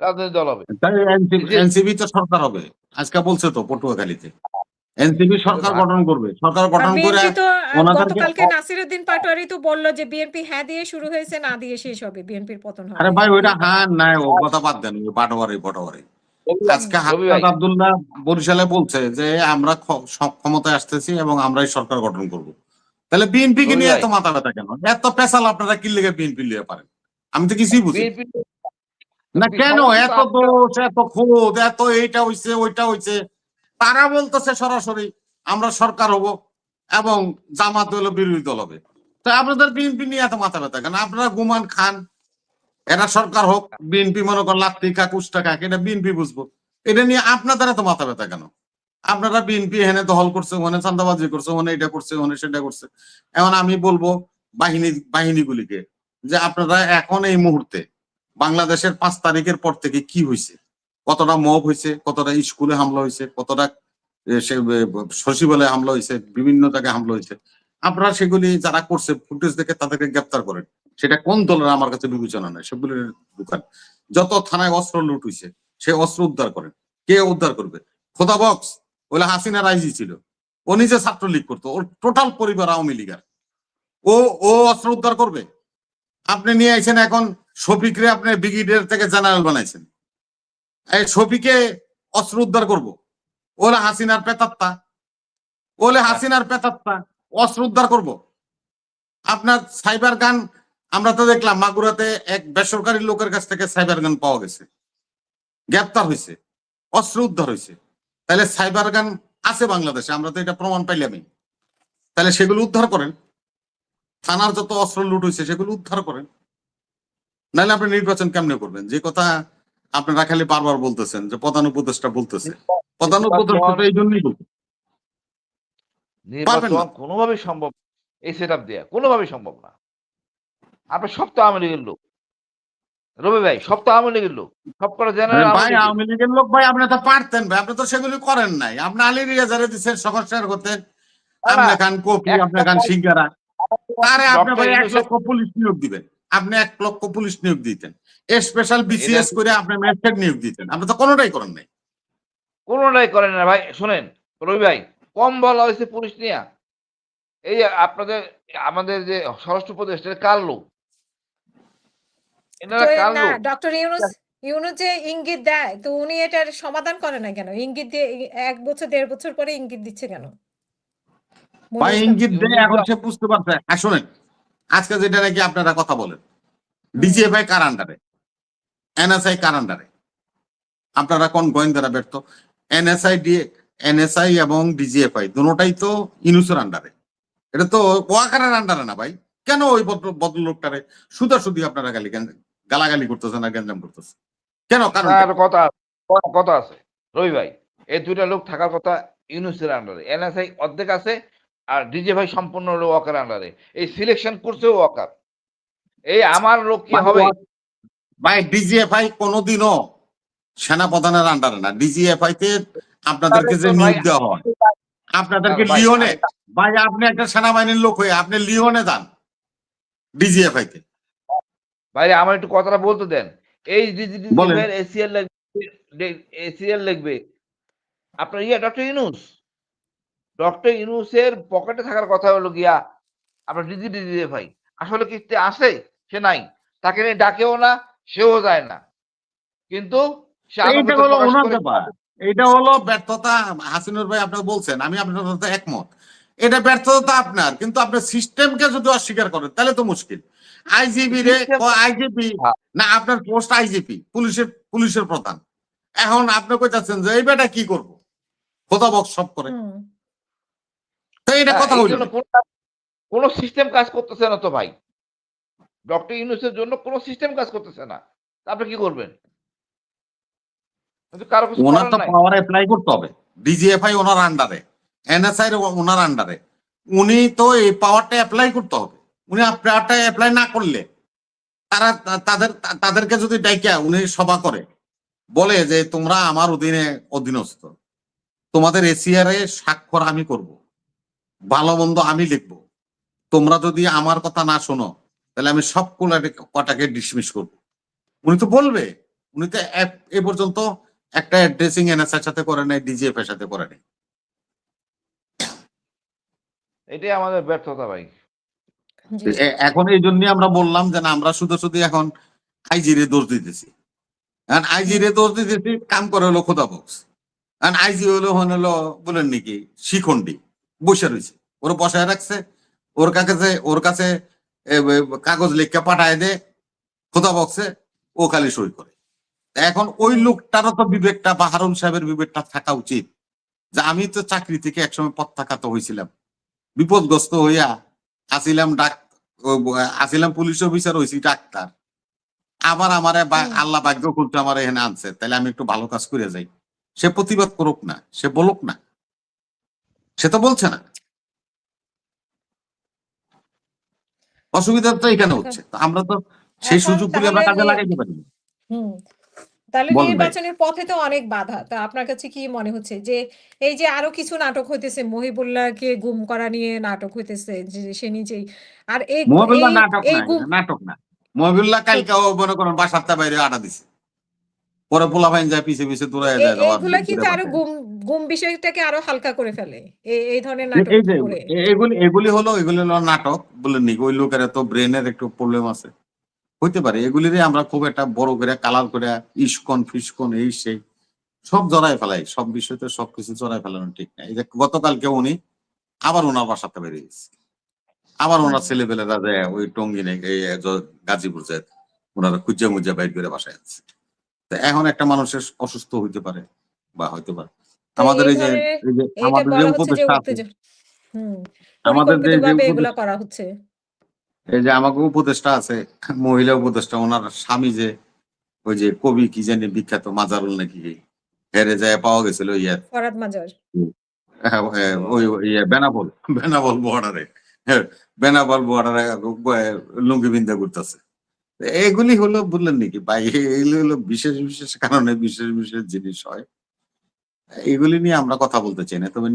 রাজনৈতিক দল হবে। এনসিপি তো সরকার হবে। আজকে বলছে তো পটুয়াখালীতে। এনসিপি সরকার গঠন করবে। সরকার গঠন করে তো গতকালকে নাসিরুদ্দিন পাটোয়ারি তো বলল যে বিএনপি হ্যাঁ দিয়ে শুরু হয়েছে না দিয়ে শেষ হবে। বিএনপির পতন হবে। আরে ভাই ওইটা হ্যাঁ নাই ও কথা বাদ দেন ওই বাটোয়ারি বাটোয়ারি আজকে হাফিজ আব্দুল্লাহ বরিশালে বলছে যে আমরা ক্ষমতায় আসতেছি এবং আমরাই সরকার গঠন করব। তাহলে বিএনপি কে নিয়ে। এত মাথা ব্যথা কেন? এত পেশাল আপনারা কি লেগে বিএনপি লিয়ে পারেন? আমি তো কিছুই বুঝি না কেন? এত দোষ এত খোদ এত এইটা হইছে ওইটা হইছে। তারা বলতেছে সরাসরি আমরা সরকার হব এবং জামাত হলো বিরোধী দল হবে। তো আপনাদের বিএনপি নিয়ে এত মাথা ব্যথা কেন? আপনারা গুমান খান এটা সরকার হোক বিএনপি মনে কর লাত্তি খাক উষ্টা খাক এটা বিএনপি বুঝব। এটা নিয়ে আপনাদের এত মাথা ব্যথা কেন? আপনারা বিএনপি এখানে দখল করছে ওখানে চান্দাবাজি করছে ওখানে এটা করছে ওখানে সেটা করছে। এখন আমি বলব বাহিনী বাহিনীগুলিকে যে আপনারা এখন এই মুহূর্তে বাংলাদেশের পাঁচ তারিখের পর থেকে কি হয়েছে কতটা মব হয়েছে কতটা স্কুলে হামলা হয়েছে কতটা সচিবালয়ে হামলা হয়েছে বিভিন্ন জায়গায় হামলা হয়েছে আপনারা সেগুলি যারা করছে, ফুটেজ দেখে তাদেরকে গ্রেপ্তার করেন। সেটা কোন দলের আমার কাছে বিবেচনা নাই, সেগুলির দোকান। যত থানায় অস্ত্র লুট হয়েছে সে অস্ত্র উদ্ধার করেন। কে উদ্ধার করবে? খোদা বক্স ওগুলো হাসিনা রাইজি ছিল। ও নিজে ছাত্রলীগ করতো, ওর টোটাল পরিবার আওয়ামী লীগার। ও ও অস্ত্র উদ্ধার করবে? আপনি নিয়ে আইছেন এখন শফিকরে আপনি ব্রিগেডিয়ার থেকে জেনারেল বানাইছেন। এই শফিকে অস্ত্র উদ্ধার করব। ওলে হাসিনার পেতাত্তা ওলে হাসিনার পেতাত্তা অস্ত্র উদ্ধার করব। আপনার সাইবার গান আমরা তো দেখলাম, মাগুরাতে এক বেসরকারি লোকের কাছ থেকে সাইবার গান পাওয়া গেছে। গ্রেপ্তার হয়েছে। অস্ত্র উদ্ধার হয়েছে। তাহলে সাইবার গান আছে বাংলাদেশে, আমরা তো এটা প্রমাণ পাইলামই। তাহলে সেগুলো উদ্ধার করেন। থানার যত অস্ত্র লুট হয়েছে, সেগুলো উদ্ধার করেন। নাহলে আপনি নির্বাচন কেমনে করবেন? যে কথা আপনারা খালি বারবার বলতেছেন যে প্রধান উপদেষ্টা বলতেছে। প্রধান উপদেষ্টা এই জন্যই নির্বাচন কোনোভাবেই সম্ভব এই সেট আপ দেওয়া কোনোভাবেই সম্ভব না। আপনার সব তো আওয়ামী লীগের লোক। রবি ভাই সব তো আওয়ামী লীগের লোক। সব করে জেনারেল ভাই আওয়ামী লীগের লোক। ভাই আপনি তো পারতেন ভাই আপনি তো সেগুলি করেন নাই। আপনি আলী রিয়াজারে দিচ্ছেন সমস্যার করতেন আপনি খান কপি আপনি খান সিঙ্গারা আরে আপনি ভাই এক লক্ষ পুলিশ নিয়োগ দিবেন। আপনি এক লক্ষ পুলিশ নিয়োগ দিতেন। স্পেশাল বিসিএস করে আপনি ম্যাজিস্ট্রেট নিয়োগ দিতেন। আপনি তো কোনোটাই করেন নাই। কোনোটাই করেন না ভাই শুনেন রবি ভাই কম বলা হয়েছে পুলিশ নিয়ে। এই যে আপনাদের আমাদের যে স্বরাষ্ট্র প্রদেশ কার লোক এনারা তো কার না লোক ডক্টর ইউনুস ইউনুস যে ইঙ্গিত দেয় তো উনি এটার সমাধান করে না কেন? ইঙ্গিত দিয়ে এক বছর দেড় বছর পরে ইঙ্গিত দিচ্ছে কেন? ইঙ্গিত দেয় এখন সে বুঝতে পারছে। হ্যাঁ শোনেন আজকে যেটা নাকি আপনারা কথা বলেন। ডিজিএফআই কার আন্ডারে এনএসআই কার আন্ডারে আপনারা কোন গোয়েন্দারা ব্যর্থ? এনএসআই ডি এনএসআই এবং ডিজিএফআই দুটোটাই তো ইনুসের আন্ডারে এটা তো ওয়াকারের আন্ডারে না ভাই। কেন ওই ভদ্র ভদ্র লোকটারে সুদা সুদি আপনারা গালি গালাগালি করতেছেন আর গ্যাঞ্জাম করতেছেন? কেন কারণ আর কথা আছে, কথা- কথা আছে। রবি ভাই এই দুইটা লোক থাকার কথা ইউনুসের আন্ডারে এনএসআই অর্ধেক আছে আর ডিজে ভাই সম্পূর্ণ হলো ওয়াকার আন্ডারে এই সিলেকশন করছে ওয়াকার। এই আমার লোক কি হবে? ভাই ডিজিএফআই কোনোদিনও সেনা প্রধানের আন্ডারে না। ডিজিএফআই তে আপনাদেরকে যে নিয়োগ দেওয়া হয় আপনাদেরকে লিওনে ভাই আপনি একটা সেনাবাহিনীর লোক হয়ে আপনি লিওনে যান ডিজিএফআই তে ভাই আমার একটু কথাটা বলতে দেন। এই বলেন। এসিএল লাগবে এসিএল লিখবে আপনার ইয়া ডক্টর ইউনুস ডক্টর ইউনুসের পকেটে থাকার কথা হলো গিয়া আপনার ডিজি ডিজি ভাই আসলে কি আসে? সে নাই। তাকে নিয়ে ডাকেও না সেও যায় না। কিন্তু এইটা হলো ওনার ব্যাপার। এটা হলো ব্যর্থতা। হাসিনুর ভাই আপনি বলছেন আমি আপনার সাথে একমত। এটা ব্যর্থতা আপনার কিন্তু আপনি সিস্টেমকে যদি অস্বীকার করেন তাহলে তো মুশকিল। আইজিপি রে আইজিপি হ্যাঁ। না আপনার পোস্ট আইজিপি পুলিশের পুলিশের প্রধান। এখন আপনি কইতাছেন যে এই বেটা কি করব? খোদা বক্স সব করে। হুম। তো এটা হ্যাঁ, কথা হইল কোন- সিস্টেম কাজ করতেছে না তো ভাই। ডক্টর ইউনুসের জন্য কোনো সিস্টেম কাজ করতেছে না। আপনি কি করবেন? কারও কিছু ওনার তো পাওয়ার অ্যাপ্লাই করতে হবে। ডিজিএফআই ওনার আন্ডারে এনএসআই ওনার আন্ডারে উনি তো এই পাওয়ারটা অ্যাপ্লাই করতে হবে। উনি পাওয়ারটা অ্যাপ্লাই না করলে তারা তাদের তাদেরকে যদি ডাইকা উনি সভা করে বলে যে তোমরা আমার অধীনে অধীনস্থ। তোমাদের এসিআর এ স্বাক্ষর আমি করব। ভালো মন্দ আমি লিখব। তোমরা যদি আমার কথা না শোনো তাহলে আমি সব কটাকে ডিসমিস করব। উনি তো বলবে উনি তো এ- পর্যন্ত একটা অ্যাড্রেসিং এনএসআর সাথে করে নাই ডিজিএফ এর সাথে করে নাই। এটাই আমাদের ব্যর্থতা ভাই। এখন এই জন্য আমরা বললাম যে না আমরা শুধু শুধু এখন আইজিরে দোষ দিতেছি। কারণ আইজিরে দোষ দিতেছি কাম করে হলো খোদা বক্স। কারণ আইজি হলো হলো বলেন নাকি শিখন্ডি বসে রয়েছে। ওর বসায় রাখছে ওর কাছে ওর কাছে কাগজ লিখে পাঠায় দে খোদা বক্সে ও খালি সই করে। এখন ওই লোকটারও তো বিবেকটা বা হারুন সাহেবের বিবেকটা থাকা উচিত। যে আমি তো চাকরি থেকে একসময় প্রত্যাখ্যাত হয়েছিলাম বিপদগ্রস্ত হইয়া আসিলাম ডাক আসিলাম পুলিশ অফিসার হয়েছি ডাক্তার। আবার আমার। আল্লাহ ভাগ্য খুলতে আমার এখানে আনছে। তাহলে আমি একটু ভালো কাজ করে যাই। সে প্রতিবাদ করুক না সে বলুক না। সে তো বলছে না। অসুবিধা তো এখানে হচ্ছে। আমরা তো সেই সুযোগগুলি আমরা কাজে লাগাইতে পারি। হুম তাহলে নির্বাচনের পথে তো অনেক বাধা। তা আপনার কাছে কি মনে হচ্ছে যে এই যে আরও কিছু নাটক হইতেছে মহিবুল্লাহকে গুম করা নিয়ে নাটক হইতেছে যে সে নিজেই আর এই মহাবিল্লাহ নাটক না গুম নাটক না। মহাবিল্লাহ কালকে মনে করেন বাসারটা বাইরে আটা দিছে। পরে পোলা ভাইন যায় পিছে পিছে দূরে যায় আবার এইগুলা কিন্তু আরও গুম গুম বিষয়টাকে আরও হালকা করে ফেলে। এই ধরনের নাটক করে। এগুলি এগুলি হলো এগুলি হলো নাটক বলেন নি ওই লোকের তো ব্রেনের একটু প্রবলেম আছে। হইতে পারে এগুলিরে আমরা খুব একটা বড় করে কালার করে ইস্কন ফিসকন এই সেই সব জড়াই ফেলাই। সব বিষয়তে সবকিছু জড়াই ফেলানো ঠিক না এই যে গতকালকে উনি আবার ওনার বাসাতে বেরিয়ে গেছে। আবার ওনার হুম। ছেলেপেলেরা যায় ওই টঙ্গি নেই এই গাজীপুর যায় ওনারা খুঁজে মুজে বাইর করে বাসায় আছে তো এখন একটা মানুষের অসুস্থ হইতে পারে বা হইতে পারে। আমাদের এই যে আমাদের যে উপদেষ্টা আমাদের যে- করা হচ্ছে। এই যে আমাকে উপদেষ্টা আছে মহিলা উপদেষ্টা ওনার স্বামী যে ওই যে কবি কি জানি বিখ্যাত মাজারুল নাকি হেরে যায় পাওয়া গেছিল ইয়ে ফরাদ মাজার। ওই ওই ইয়ে বেনাবল বেনাবল বর্ডারে বেনাবল বর্ডারে লুঙ্গি বিন্দা করতেছে এগুলি হলো বললেন নাকি? ভাই এগুলি হলো বিশেষ বিশেষ কারণে বিশেষ বিশেষ জিনিস হয়। এগুলি নিয়ে আমরা কথা বলতে চাই না। তবে